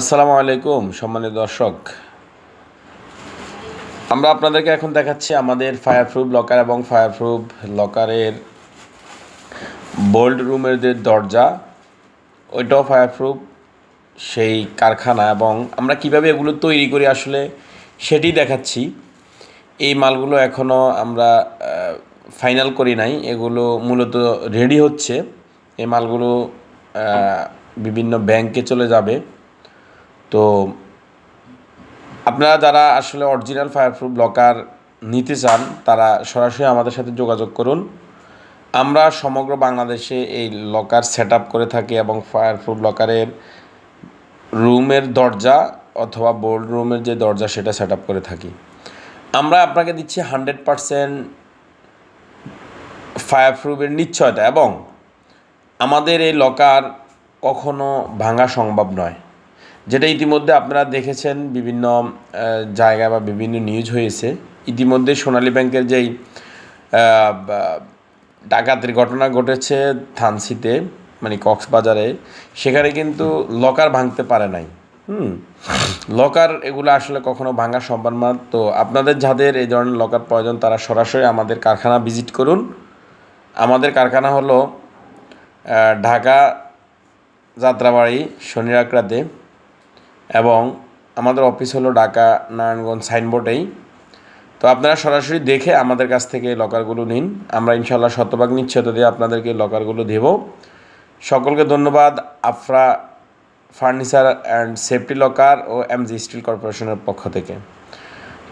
আসসালামু আলাইকুম, সম্মানিত দর্শক। আমরা আপনাদেরকে এখন দেখাচ্ছি আমাদের ফায়ার প্রুফ লকার এবং ফায়ার প্রুফ লকারের বোল্ড রুমের যে দরজা, ওইটাও ফায়ার প্রুফ সেই কারখানা এবং আমরা কীভাবে এগুলো তৈরি করি আসলে সেটি দেখাচ্ছি। এই মালগুলো এখনও আমরা ফাইনাল করি নাই, এগুলো মূলত রেডি হচ্ছে। এই মালগুলো বিভিন্ন ব্যাংকে চলে যাবে। তো আপনারা যারা আসলে অরিজিনাল ফায়ারপ্রুফ লকার নিতে চান, তারা সরাসরি আমাদের সাথে যোগাযোগ করুন। আমরা সমগ্র বাংলাদেশে এই লকার সেট করে থাকি এবং ফায়ারপ্রুফ লকারের রুমের দরজা অথবা বোল্ড রুমের যে দরজা, সেটা সেট করে থাকি। আমরা আপনাকে দিচ্ছি হান্ড্রেড পারসেন্ট ফায়ারপ্রুফের নিশ্চয়তা এবং আমাদের এই লকার কখনো ভাঙা সম্ভব নয়। যেটা ইতিমধ্যে আপনারা দেখেছেন, বিভিন্ন জায়গায় বা বিভিন্ন নিউজ হয়েছে। ইতিমধ্যে সোনালী ব্যাংকের যেই ডাকাতির ঘটনা ঘটেছে থানসিতে মানে কক্সবাজারে, সেখানে কিন্তু লকার ভাঙতে পারে নাই। হুম, লকার এগুলো আসলে কখনো ভাঙা সম্ভব না। তো আপনাদের যাদের এই ধরনের লকার প্রয়োজন, তারা সরাসরি আমাদের কারখানা ভিজিট করুন। আমাদের কারখানা হলো ঢাকা যাত্রাবাড়ি শনিরাকড়াতে এবং আমাদের অফিস হলো ঢাকা নারায়ণগঞ্জ সাইনবোর্ডেই। তো আপনারা সরাসরি দেখে আমাদের কাছ থেকে লকারগুলো নিন। আমরা ইনশাল্লাহ শতভাগ নিশ্চয়তা দিয়ে আপনাদেরকে লকারগুলো দেব। সকলকে ধন্যবাদ। Afra furniture and safety locker O MG steel কর্পোরেশনের পক্ষ থেকে।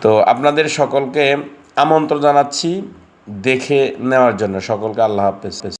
তো আপনাদের সকলকে আমন্ত্রণ জানাচ্ছি। দেখে নেওয়ার জন্য সকলকে আল্লাহ হাফেজ।